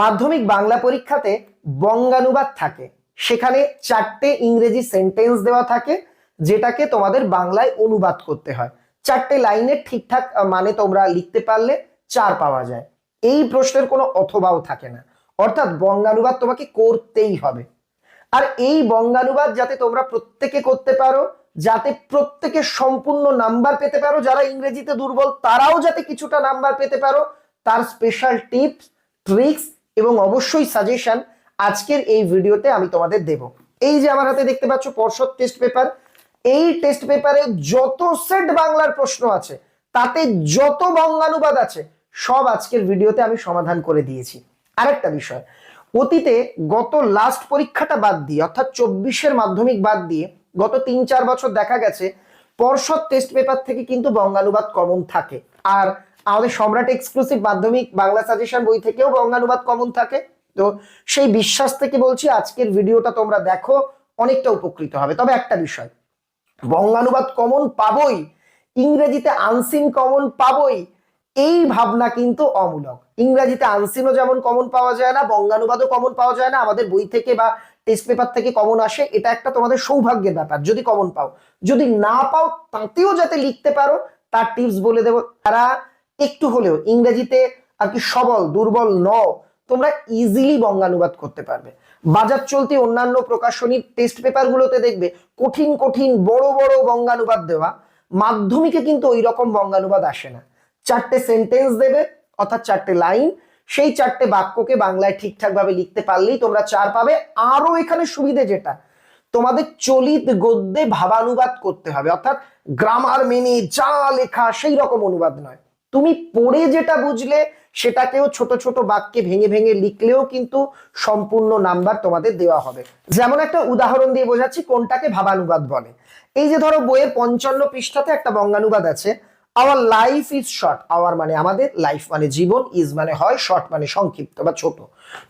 মাধ্যমিক বাংলা পরীক্ষাতে বঙ্গানুবাদ থাকে। সেখানে চারটে ইংরেজি সেন্টেন্স দেওয়া থাকে, যেটাকে তোমাদের বাংলায় অনুবাদ করতে হয়। চারটে লাইনের ঠিকঠাক মানে তোমরা লিখতে পারলে চার পাওয়া যায়। এই প্রশ্নের কোনো অথবাও থাকে না। অর্থাৎ বঙ্গানুবাদ তোমাকে করতেই হবে। আর এই বঙ্গানুবাদ যাতে তোমরা প্রত্যেকে করতে পারো, যাতে প্রত্যেকে সম্পূর্ণ নাম্বার পেতে পারো, যারা ইংরেজিতে দুর্বল, তারাও যাতে কিছুটা নাম্বার পেতে পারো, তার স্পেশাল টিপস ট্রিক্স এবং অবশ্যই সাজেশন আজকের এই ভিডিওতে আমি তোমাদের দেব। এই যে আমার হাতে দেখতে পাচ্ছ পর্ষদ টেস্ট পেপার এই টেস্ট পেপারে যত সেট বাংলার প্রশ্ন আছে, তাতে যত বঙ্গানুবাদ আছে, সব আজকের ভিডিওতে আমি সমাধান করে দিয়েছি। আরেকটা বিষয়, অতীতে গত লাস্ট পরীক্ষাটা বাদ দিয়ে, অর্থাৎ চব্বিশের মাধ্যমিক বাদ দিয়ে গত তিন চার বছর দেখা গেছে, পর্ষদ টেস্ট পেপার থেকে কিন্তু বঙ্গানুবাদ কমন থাকে। আর আমাদের সম্রাট এক্সক্লুসিভ মাধ্যমিক বাংলা সাজেশন বই থেকেও বঙ্গানুবাদ কমন থাকে। তো সেই বিশ্বাস থেকে বলছি আজকের ভিডিওটা তোমরা দেখো, অনেকটা উপকৃত হবে। তবে একটা বিষয় বঙ্গানুবাদ কমন পাবই, ইংরেজিতে আনসিন কমন পাবই, এই ভাবনা কিন্তু অমূলক। ইংরেজিতে আনসিনও যেমন কমন পাওয়া যায় না, বঙ্গানুবাদও কমন পাওয়া যায় না, আমাদের বই থেকে বা টেস্ট পেপার থেকে কমন আসে, এটা একটা তোমাদের সৌভাগ্যের ব্যাপার, যদি কমন পাও। যদি না পাও, তাতেও যাতে লিখতে পারো, তার টিপস বলে দেবো। তারা একটু হলেও ইংরেজিতে আর কি সবল, দুর্বল, ন, তোমরা ইজিলি বঙ্গানুবাদ করতে পারবে। বাজার চলতি অন্যান্য প্রকাশনীর টেস্ট পেপারগুলোতে দেখবে কঠিন কঠিন, বড় বড় বঙ্গানুবাদ দেওয়া। মাধ্যমিকে কিন্তু ওই রকম বঙ্গানুবাদ আসে না। চারটে সেন্টেন্স দেবে, অর্থাৎ চারটে লাইন সেই চারটে বাক্যকে বাংলায় ঠিকঠাক ভাবে লিখতে পারলেই তোমরা চার পাবে। আরও এখানে সুবিধে যেটা, তোমাদের চলিত গদ্যে ভাবানুবাদ করতে হবে, অর্থাৎ গ্রামার মেনে যা লেখা সেই রকম অনুবাদ নয়। তুমি পড়ে যেটা বুঝলে, সেটাকেও ছোট ছোট বাক্যে ভেঙে ভেঙে লিখলেও কিন্তু সম্পূর্ণ নাম্বার তোমাদের দেওয়া হবে। যেমন একটা উদাহরণ দিয়ে বোঝাচ্ছি, কোনটাকে ভাবানুবাদ বলে। এই যে ধরো বইয়ের পঞ্চান্ন পৃষ্ঠাতে একটা বঙ্গানুবাদ আছে our life is short our মানে আমাদের লাইফ মানে জীবন ইজ মানে হয় শর্ট মানে সংক্ষিপ্ত বা ছোট।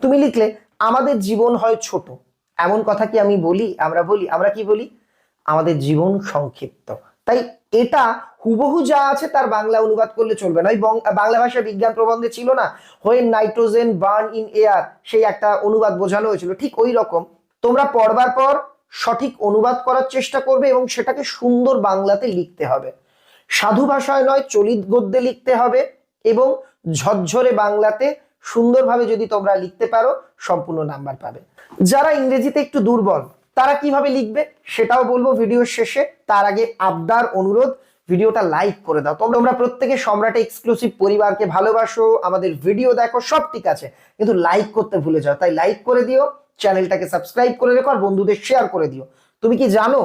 তুমি লিখলে, আমাদের জীবন হয় ছোট। এমন কথা কি আমি বলি? আমরা বলি? আমরা কি বলি? আমাদের জীবন সংক্ষিপ্ত। তাই এটা হুবহু যা আছে তার বাংলা অনুবাদ করলে চলবে না। ওই বাংলা ভাষা বিজ্ঞান প্রবন্ধে ছিল না। When nitrogen burn in air সেই একটা অনুবাদ বোঝানো হয়েছিল। ঠিক ওই রকম। তোমরা পড়বার পর সঠিক অনুবাদ করার চেষ্টা করবে এবং সেটাকে সুন্দর বাংলাতে লিখতে হবে। সাধু ভাষায় নয়, চলিত গদ্যে লিখতে হবে এবং ঝরঝরে বাংলাতে সুন্দরভাবে যদি তোমরা লিখতে পারো, সম্পূর্ণ নাম্বার পাবে। যারা ইংরেজিতে একটু দুর্বল, তারা কীভাবে লিখবে সেটাও বলব ভিডিওর শেষে। তার আগে আবদার, অনুরোধ ভিডিওটা লাইক করে দাও। তোমরা প্রত্যেকে সম্রাট এক্সক্লুসিভ পরিবারকে ভালোবাসো, আমাদের ভিডিও দেখো, সব ঠিক আছে। কিন্তু লাইক করতে ভুলে যাও। তাই লাইক করে দিও চ্যানেলটাকে সাবস্ক্রাইব করে রেখো আর বন্ধুদের শেয়ার করে দিও। তুমি কি জানো,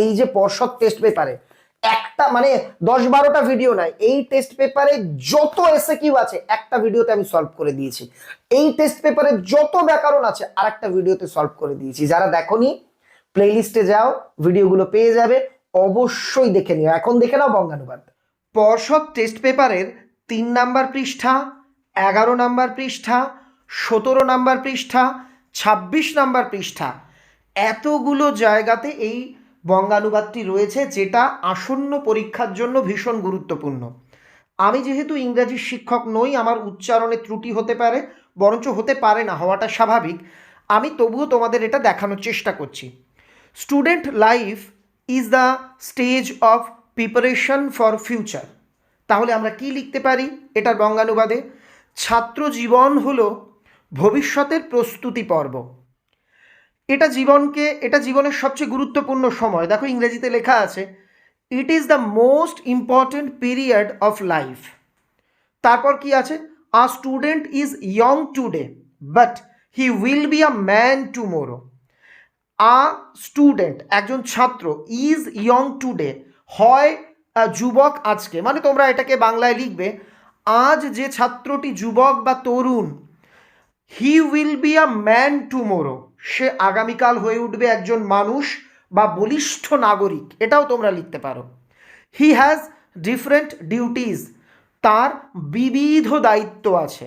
এই যে পর্ষদ টেস্ট পেপারে একটা মানে দশ বারোটা ভিডিও নাই, এই টেস্ট পেপারে যত এসে কিউ আছে, একটা ভিডিওতে আমি সলভ করে দিয়েছি। এই টেস্ট পেপারে যত ব্যাকরণ আছে আর একটা ভিডিওতে সলভ করে দিয়েছি। যারা দেখোনি প্লেলিস্টে যাও ভিডিওগুলো পেয়ে যাবে। অবশ্যই দেখে নিও। এখন দেখে নাও বঙ্গানুবাদ। পর্ষদ টেস্ট পেপারের তিন নাম্বার পৃষ্ঠা, এগারো নাম্বার পৃষ্ঠা, সতেরো নাম্বার পৃষ্ঠা, ছাব্বিশ নাম্বার পৃষ্ঠা। এতগুলো জায়গাতে এই বঙ্গানুবাদটি রয়েছে যেটা আসন্ন পরীক্ষার জন্য ভীষণ গুরুত্বপূর্ণ। আমি যেহেতু ইংরাজি শিক্ষক নই, আমার উচ্চারণে ত্রুটি হতে পারে, বরঞ্চ হতে পারে না, হওয়াটা স্বাভাবিক। আমি তবুও তোমাদের এটা দেখানোর চেষ্টা করছি। Student life is the stage of preparation for future তাহলে আমরা কি লিখতে পারি? এটার বঙ্গানুবাদে, ছাত্র জীবন হলো ভবিষ্যতের প্রস্তুতি পর্ব। এটা জীবনকে, এটা জীবনের সবচেয়ে গুরুত্বপূর্ণ সময়। দেখো ইংরেজিতে লেখা আছে it is the most important period of life তারপর কি আছে? A student is young today but he will be a man tomorrow a student, একজন ছাত্র, ইজ ইয়ং টুডে, হয় যুবক আজকে। মানে তোমরা এটাকে বাংলায় লিখবে, আজ যে ছাত্রটি যুবক বা তরুণ, he will be a man tomorrow. সে আগামীকাল হয়ে উঠবে একজন মানুষ বা বলিষ্ঠ নাগরিক। এটাও তোমরা লিখতে পারো। He has different duties. তার বিবিধ দায়িত্ব আছে।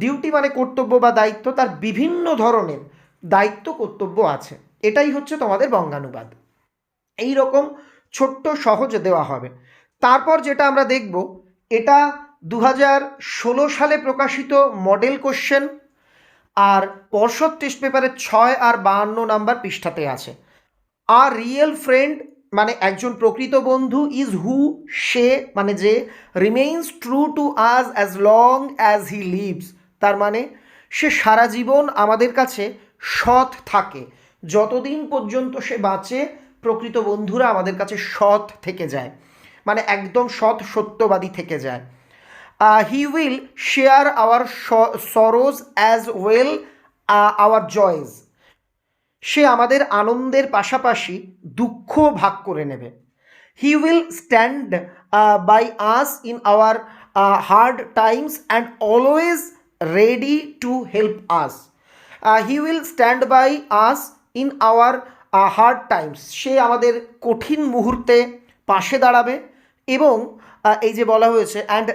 ডিউটি মানে কর্তব্য বা দায়িত্ব তার বিভিন্ন ধরনের। দায়িত্ব, কর্তব্য আছে। এটাই হচ্ছে তোমাদের বঙ্গানুবাদ। এই রকম ছোট্ট সহজ দেওয়া হবে। তারপর যেটা আমরা দেখব, এটা দু সালে প্রকাশিত মডেল কোশ্চেন আর পর্ষদ টেস্ট পেপারের ছয় আর বাহান্ন নাম্বার পৃষ্ঠাতে আছে। আর রিয়েল ফ্রেন্ড মানে একজন প্রকৃত বন্ধু ইজ হু সে মানে যে remains true to us as long as he lives তার মানে সে সারা জীবন আমাদের কাছে সৎ থাকে। যতদিন পর্যন্ত সে বাঁচে, প্রকৃত বন্ধুরা আমাদের কাছে সৎ থেকে যায়। মানে একদম সৎ সত্যবাদী থেকে যায়। He will share our sorrows as well our joys সে আমাদের আনন্দের পাশাপাশি দুঃখ ভাগ করে নেবে। He will stand by us in our hard times and always ready to help us he will stand by us in our hard times সে আমাদের কঠিন মুহূর্তে পাশে দাঁড়াবে এবং এই যে বলা হয়েছে and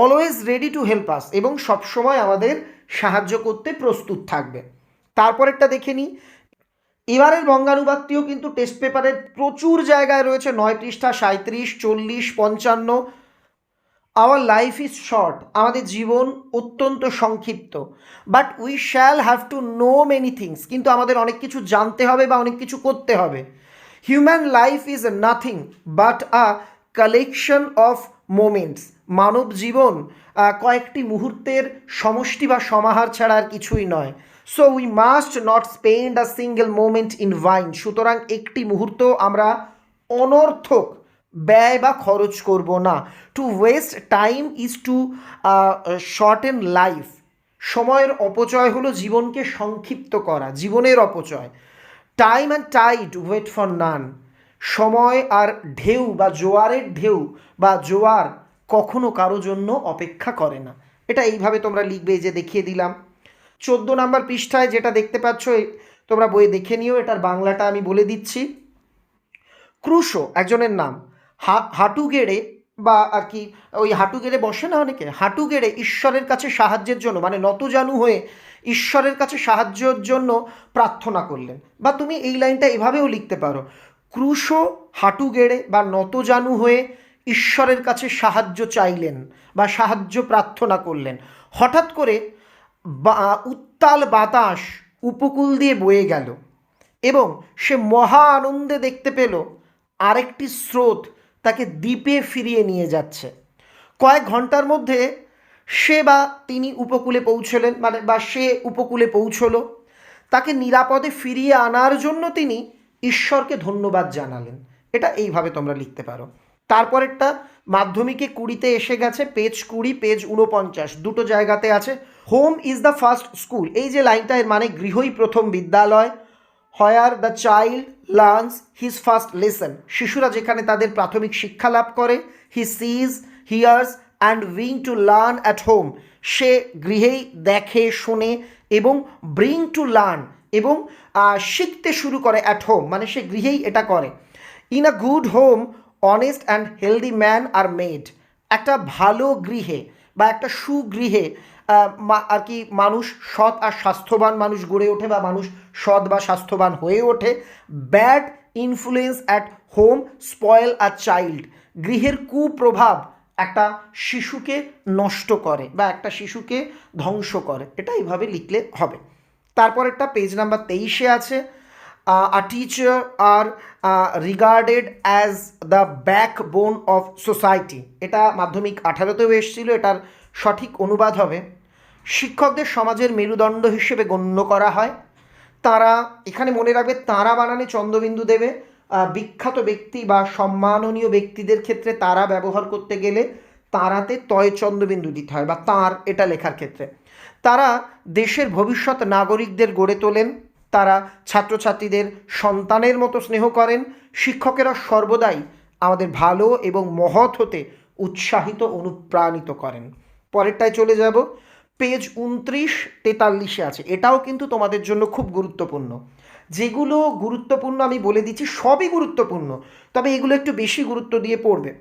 always ready to help us এবং সবসময় আমাদের সাহায্য করতে প্রস্তুত থাকবে। তারপরেরটা দেখে নিই। এবারের বঙ্গানুবাদটিও কিন্তু টেস্ট পেপারের প্রচুর জায়গায় রয়েছে নয় পৃষ্ঠা সাঁত্রিশ চল্লিশ, পঞ্চান্ন। আওয়ার লাইফ ইজ শর্ট আমাদের জীবন অত্যন্ত সংক্ষিপ্ত। But we shall have to know many things কিন্তু আমাদের অনেক কিছু জানতে হবে বা অনেক কিছু করতে হবে। Human life is nothing but a collection of moments মানব জীবন কয়েকটি মুহূর্তের সমষ্টি বা সমাহার ছাড়া আর কিছুই নয়। So we must not spend a single moment in vain সুতরাং একটি মুহূর্ত আমরা অনর্থক ব্যয় বা খরচ করব না। To waste time is to shorten life সময়ের অপচয় হলো জীবনকে সংক্ষিপ্ত করা, জীবনের অপচয়। Time and tide wait for none সময় আর ঢেউ বা জোয়ারের ঢেউ বা জোয়ার কখনো কারও জন্য অপেক্ষা করে না। এটা এইভাবে তোমরা লিখবে যে দেখিয়ে দিলাম। চোদ্দ নাম্বার পৃষ্ঠায় যেটা দেখতে পাচ্ছ তোমরা বইয়ে দেখে নিও, এটার বাংলাটা আমি বলে দিচ্ছি। ক্রুশো, একজনের নাম। হাঁটু গেড়ে বা আর কি ওই হাঁটু গেড়ে বসে না অনেকে? হাঁটু গেড়ে ঈশ্বরের কাছে সাহায্যের জন্য মানে নতজানু হয়ে ঈশ্বরের কাছে সাহায্যের জন্য প্রার্থনা করলেন। বা তুমি এই লাইনটা এভাবেও লিখতে পারো, ক্রুশো হাঁটু গেড়ে বা নতজানু হয়ে ঈশ্বরের কাছে সাহায্য চাইলেন বা সাহায্য প্রার্থনা করলেন। হঠাৎ করে বা- উত্তাল বাতাস উপকূল দিয়ে বয়ে গেল এবং সে মহা আনন্দে দেখতে পেল আরেকটি স্রোত তাকে দ্বীপে ফিরিয়ে নিয়ে যাচ্ছে। কয়েক ঘণ্টার মধ্যে সে বা তিনি উপকূলে পৌঁছলেন মানে বা সে উপকূলে পৌঁছলো। তাকে নিরাপদে ফিরিয়ে আনার জন্য তিনি ঈশ্বরকে ধন্যবাদ জানালেন। এটা এইভাবে তোমরা লিখতে পারো। তারপরেরটা, মাধ্যমিকে কুড়িতে এসে গেছে, পেজ কুড়ি, পেজ উনপঞ্চাশ দুটো জায়গাতে আছে। Home is the first school. এই যে লাইনটা, এর মানে গৃহই প্রথম বিদ্যালয়। Where the child learns his first lesson শিশুরা যেখানে তাদের প্রাথমিক শিক্ষা লাভ করে হি সিজ হিয়ার্স অ্যান্ড উইং টু লার্ন অ্যাট হোম সে গৃহেই দেখে, শোনে এবং ব্রিং টু লার্ন এবং শিখতে শুরু করে অ্যাট হোম মানে সে গৃহেই এটা করে। In a good home honest and healthy man are made একটা ভালো গৃহে বা একটা সুগৃহে আর কি মানুষ সৎ আর স্বাস্থ্যবান মানুষ গড়ে ওঠে বা মানুষ সৎ বা স্বাস্থ্যবান হয়ে ওঠে, bad influence at home spoil a child গৃহের কুপ্রভাব একটা শিশুকে নষ্ট করে বা একটা শিশুকে ধ্বংস করে, এটা এইভাবে লিখলে হবে। তারপর একটা পেজ নাম্বার তেইশে আছে। A teacher are regarded as the backbone of society এটা মাধ্যমিক আঠারোতেও এসেছিল, এটার সঠিক অনুবাদ হবে। শিক্ষকদের সমাজের মেরুদণ্ড হিসেবে গণ্য করা হয়। তারা, এখানে মনে রাখবে, তারা বানানে চন্দ্রবিন্দু দেবে। বিখ্যাত ব্যক্তি বা সম্মাননীয় ব্যক্তিদের ক্ষেত্রে তারা ব্যবহার করতে গেলে তারাতে তয় চন্দ্রবিন্দু দিতে হয়, বা তার এটা লেখার ক্ষেত্রে। তারা দেশের ভবিষ্যৎ নাগরিকদের গড়ে তোলেন। তারা ছাত্রছাত্রীদের সন্তানের মতো স্নেহ করেন। শিক্ষকেরা সর্বদাই আমাদের ভালো এবং মহৎ হতে উৎসাহিত, অনুপ্রাণিত করেন। পরেরটায় চলে যাব। পেজ উনত্রিশ, তেতাল্লিশে আছে। এটাও কিন্তু তোমাদের জন্য খুব গুরুত্বপূর্ণ। যেগুলো গুরুত্বপূর্ণ আমি বলে দিচ্ছি, সবই গুরুত্বপূর্ণ। তবে এগুলো একটু বেশি গুরুত্ব দিয়ে পড়বে।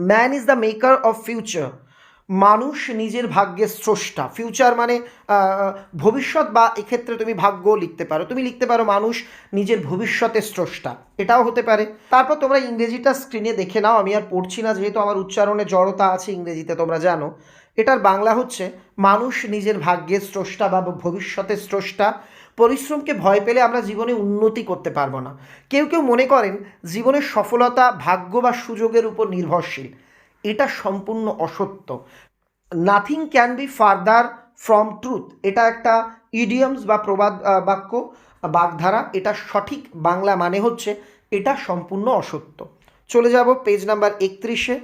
Man is the maker of future. মানুষ নিজের ভাগ্যের স্রষ্টা। ফিউচার মানে ভবিষ্যৎ বা এক্ষেত্রে তুমি ভাগ্য লিখতে পারো। তুমি লিখতে পারো মানুষ নিজের ভবিষ্যতের স্রষ্টা। এটাও হতে পারে। তারপর তোমরা ইংরেজিটা স্ক্রিনে দেখে নাও। আমি আর পড়ছি না, যেহেতু আমার উচ্চারণে জড়তা আছে ইংরেজিতে, তোমরা জানো। এটার বাংলা হচ্ছে, মানুষ নিজের ভাগ্যের স্রষ্টা বা ভবিষ্যতের স্রষ্টা। পরিশ্রমকে ভয় পেলে আমরা জীবনে উন্নতি করতে পারব না। কেউ কেউ মনে করেন, জীবনের সফলতা ভাগ্য বা সুযোগের উপর নির্ভরশীল। এটা সম্পূর্ণ অসত্য। Nothing can be farther from truth এটা একটা ইডিয়মস বা প্রবাদ বাক্য, বাগধারা। এটা সঠিক বাংলা মানে হচ্ছে এটা সম্পূর্ণ অসত্য। চলে যাব পেজ নাম্বার একত্রিশে।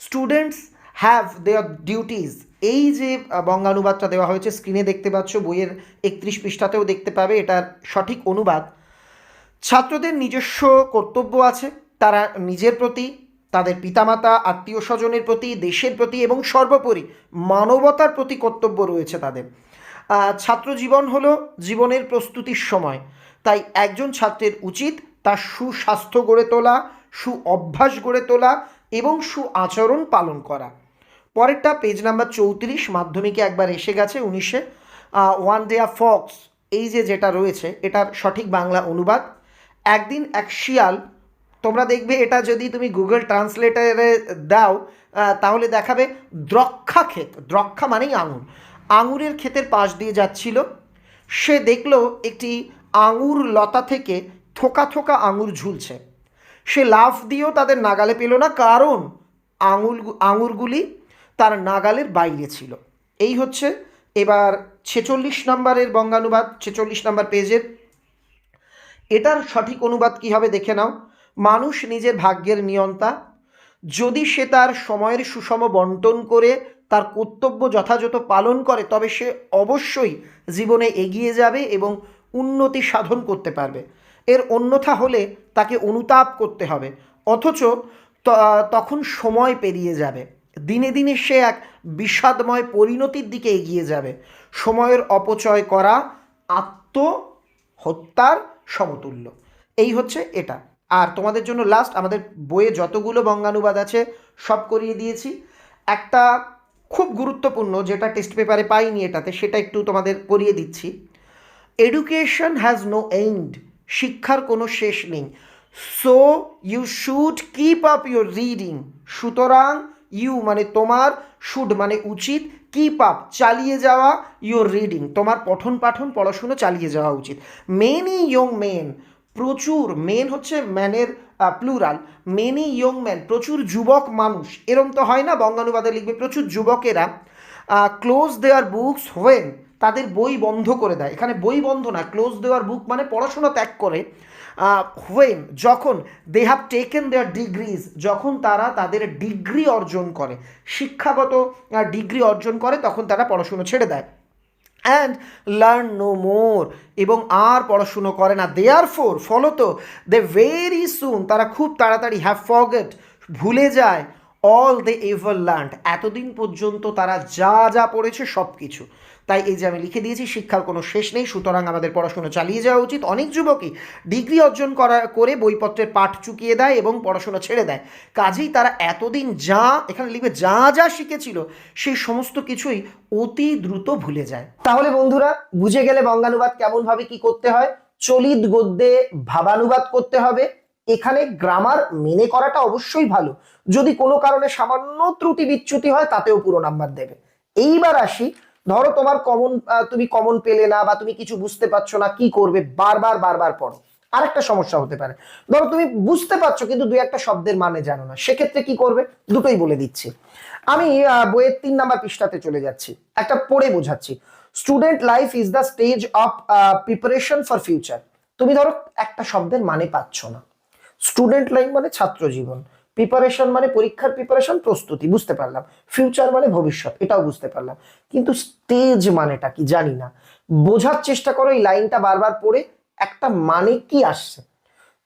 স্টুডেন্টস হ্যাভ দেয়ার ডিউটিজ এই যে বঙ্গানুবাদটা দেওয়া হয়েছে স্ক্রিনে দেখতে পাচ্ছ, বইয়ের একত্রিশ পৃষ্ঠাতেও দেখতে পাবে এটার সঠিক অনুবাদ। ছাত্রদের নিজস্ব কর্তব্য আছে, তারা নিজের প্রতি তাদের পিতামাতা আত্মীয় স্বজনের প্রতি, দেশের প্রতি এবং সর্বোপরি মানবতার প্রতি কর্তব্য রয়েছে তাদের। ছাত্র জীবন হলো জীবনের প্রস্তুতির সময়। তাই একজন ছাত্রের উচিত তার সুস্বাস্থ্য গড়ে তোলা সু অভ্যাস গড়ে তোলা এবং সু আচরণ পালন করা। পরেরটা পেজ নাম্বার চৌত্রিশ, মাধ্যমিকে একবার এসে গেছে উনিশে। ওয়ান ডে আ ফক্স এই যে যেটা রয়েছে, এটার সঠিক বাংলা অনুবাদ। একদিন এক শিয়াল তোমরা দেখবে এটা যদি তুমি গুগল ট্রান্সলেটারে দাও তাহলে দেখাবে দ্রক্ষা ক্ষেত। দ্রক্ষা মানেই আঙুর। আঙুরের ক্ষেতের পাশ দিয়ে যাচ্ছিল। সে দেখল একটি আঙুর লতা থেকে থোকা থোকা আঙুর ঝুলছে। সে লাফ দিয়েও তাদের নাগালে পেল না, কারণ আঙুল, আঙুরগুলি তার নাগালের বাইরে ছিল। এই হচ্ছে এবার ছেচল্লিশ নম্বরের বঙ্গানুবাদ, ছেচল্লিশ নম্বর পেজের। এটার সঠিক অনুবাদ কী হবে দেখে নাও? মানুষ নিজের ভাগ্যের নিয়ন্তা। যদি সে তার সময়ের সুষম বন্টন করে, তার কর্তব্য যথাযথ পালন করে, তবে সে অবশ্যই জীবনে এগিয়ে যাবে এবং উন্নতি সাধন করতে পারবে। এর অন্যথা হলে তাকে অনুতাপ করতে হবে, অথচ তখন সময় পেরিয়ে যাবে। দিনে দিনে সে এক বিষাদময় পরিণতির দিকে এগিয়ে যাবে। সময়ের অপচয় করা, আত্মহত্যার সমতুল্য। এই হচ্ছে এটা। আর তোমাদের জন্য লাস্ট আমাদের বইয়ে যতগুলো বঙ্গানুবাদ আছে, সব করিয়ে দিয়েছি। একটা খুব গুরুত্বপূর্ণ যেটা টেস্ট পেপারে পাইনি এটাতে, সেটা একটু তোমাদের করিয়ে দিচ্ছি। এডুকেশন হ্যাজ নো এন্ড শিক্ষার কোনো শেষ নেই। So you should keep up your reading সুতরাং ইউ মানে তোমার শুড মানে উচিত কিপ আপ চালিয়ে যাওয়া ইউর রিডিং তোমার পঠন পাঠন পড়াশুনো চালিয়ে যাওয়া উচিত। মেনি ইয়ং মেন প্রচুর মেন হচ্ছে ম্যানের প্লুরাল মেনি ইয়ং ম্যান প্রচুর যুবক মানুষ, এরম তো হয় না, বঙ্গানুবাদে লিখবে প্রচুর যুবকেরা ক্লোজ দেওয়ার বুকস হোয়েন তাদের বই বন্ধ করে দেয়। এখানে বই বন্ধ না ক্লোজ দেওয়ার বুক মানে পড়াশোনা ত্যাগ করে হোয়েন যখন they have taken their degrees যখন তারা তাদের ডিগ্রি অর্জন করে, শিক্ষাগত ডিগ্রি অর্জন করে, তখন তারা পড়াশুনো ছেড়ে দেয়। অ্যান্ড লার্ন নো মোর এবং আর পড়াশুনো করে না। দে আর ফোর ফলত দে ভেরি সুন তারা খুব তাড়াতাড়ি হ্যাভ ফগেট ভুলে যায়। অল দে এভার লার্ন এতদিন পর্যন্ত তারা যা যা পড়েছে সব কিছু তাই এই যে আমি লিখে দিয়েছি, শিক্ষার কোনো শেষ নেই, সুতরাং আমাদের পড়াশোনা চালিয়ে যাওয়া উচিত। অনেক যুবকই ডিগ্রি অর্জন করা, করে বইপত্রের পাঠ চুকিয়ে দেয় এবং পড়াশোনা ছেড়ে দেয়। কাজেই তারা এতদিন যা, এখানে লিখবে, যা যা শিখেছিল সেই সমস্ত কিছুই অতি দ্রুত ভুলে যায়। তাহলে বন্ধুরা, বুঝে গেলে বঙ্গানুবাদ কেমনভাবে কি করতে হয়? চলিত গদ্যে ভাবানুবাদ করতে হবে। এখানে গ্রামার মেনে করাটা অবশ্যই ভালো। যদি কোনো কারণে সামান্য ত্রুটি বিচ্যুতি হয়, তাতেও পুরো নাম্বার দেবে। এইবার আসি, ধরো তোমার কমন তুমি কমন পেলে না বা তুমি কিছু বুঝতে পারছ না কি করবে, বারবার বারবার পড়ো। আরেকটা সমস্যা হতে পারে। ধরো তুমি বুঝতে পারছ, কিন্তু দুই একটা শব্দের মানে জানো না। সেক্ষেত্রে কি করবে? দুটোই বলে দিচ্ছি। আমি বইয়ের তিন নাম্বার পৃষ্ঠাতে চলে যাচ্ছি। একটা পড়ে বোঝাচ্ছি। Student life is the stage of preparation for future তুমি ধরো একটা শব্দের মানে পাচ্ছ না। স্টুডেন্ট লাইফ মানে ছাত্র জীবন। প্রিপারেশন মানে পরীক্ষার প্রিপারেশন, প্রস্তুতি, বুঝতে পারলাম। ফিউচার মানে ভবিষ্যৎ, এটাও বুঝতে পারলাম। কিন্তু স্টেজ মানেটা কি জানি না। বোঝার চেষ্টা করো, এই লাইনটা বারবার পড়ে, একটা মানে কি আসছে?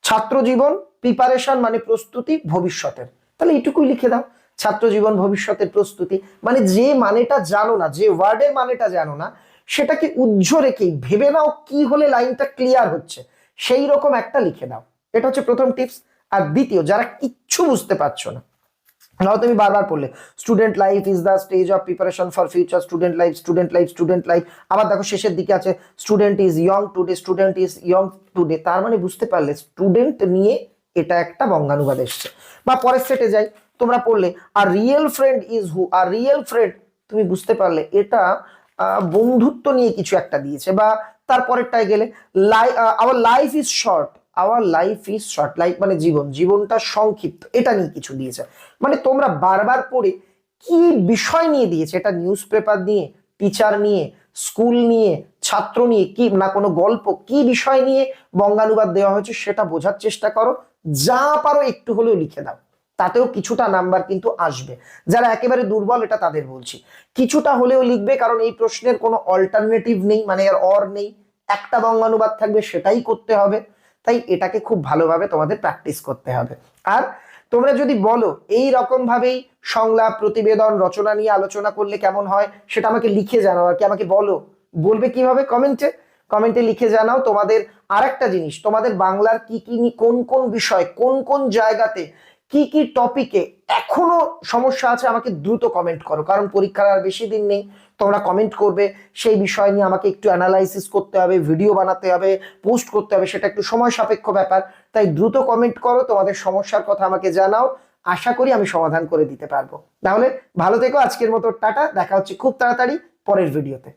ছাত্র জীবন, প্রিপারেশন মানে প্রস্তুতি, ভবিষ্যতের। তাহলে এটুকুই লিখে দাও। ছাত্র জীবন, ভবিষ্যতের প্রস্তুতি মানে যে মানেটা জানো না, যে ওয়ার্ডের মানেটা জানো না, সেটাকে উজ্জ্ব রেখেই ভেবে নাও কি হলে লাইনটা ক্লিয়ার হচ্ছে। সেই রকম একটা লিখে দাও। এটা হচ্ছে প্রথম টিপস আর দ্বিতীয়, যারা কিচ্ছু বুঝতে পারছ না নাও তুমি বারবার পড়লে student life is the stage of preparation for future student life student life student life আবার দেখো শেষের দিকে আছে student is young today student is young today তার মানে বুঝতে পারলে স্টুডেন্ট নিয়ে এটা একটা বঙ্গানুবাদ এসছে। বা পরের সেটে যাই, তোমরা পড়লে a real friend is who a real friend তুমি বুঝতে পারলে এটা বন্ধুত্ব নিয়ে কিছু একটা দিয়েছে। বা তারপরেরটায় গেলে লাই our life is short our life is short life মানে জীবন, জীবনটা সংক্ষিপ্ত, এটা নিয়ে কিছু দিয়েছে। মানে তোমরা বারবার পড়ে কি বিষয় নিয়ে দিয়েছে? এটা নিউজ পেপার নিয়ে টিচার নিয়ে স্কুল নিয়ে, ছাত্র নিয়ে, কি না কোনো গল্প, কি বিষয় নিয়ে বঙ্গানুবাদ দেওয়া হয়েছে সেটা বোঝার চেষ্টা করো। যা পারো একটু হলেও লিখে দাও। তাতেও কিছুটা নাম্বার কিন্তু আসবে। যারা একেবারে দুর্বল, এটা তাদের বলছি। কিছুটা হলেও লিখবে, কারণ এই প্রশ্নের কোনো অল্টারনেটিভ নেই মানে এর অর নেই। একটা বঙ্গানুবাদ থাকবে, সেটাই করতে হবে। তাই এটাকে খুব ভালোভাবে তোমাদের প্র্যাকটিস করতে হবে। আর তোমরা যদি বলো, এই রকম ভাবেই সংলাপ, প্রতিবেদন, রচনা নিয়ে আলোচনা করলে কেমন হয়, সেটা আমাকে লিখে জানাও। আর কি আমাকে বলো, বলবে কীভাবে কমেন্টে কমেন্টে লিখে জানাও তোমাদের আরেকটা জিনিস, তোমাদের বাংলার কি কি কোন কোন বিষয়, কোন কোন জায়গাতে কি কি টপিকে এখনও সমস্যা আছে আমাকে দ্রুত কমেন্ট করো। কারণ পরীক্ষার আর বেশি দিন নেই, তোমরা কমেন্ট করবে, সেই বিষয় নিয়ে আমাকে একটু অ্যানালাইসিস করতে হবে ভিডিও বানাতে হবে পোস্ট করতে হবে, সেটা একটু সময় সাপেক্ষ ব্যাপার। তাই দ্রুত কমেন্ট করো, তোমাদের সমস্যার কথা আমাকে জানাও, আশা করি আমি সমাধান করে দিতে পারব। তাহলে ভালো থেকো, আজকের মতো, টাটা, দেখা হচ্ছে খুব তাড়াতাড়ি পরের ভিডিওতে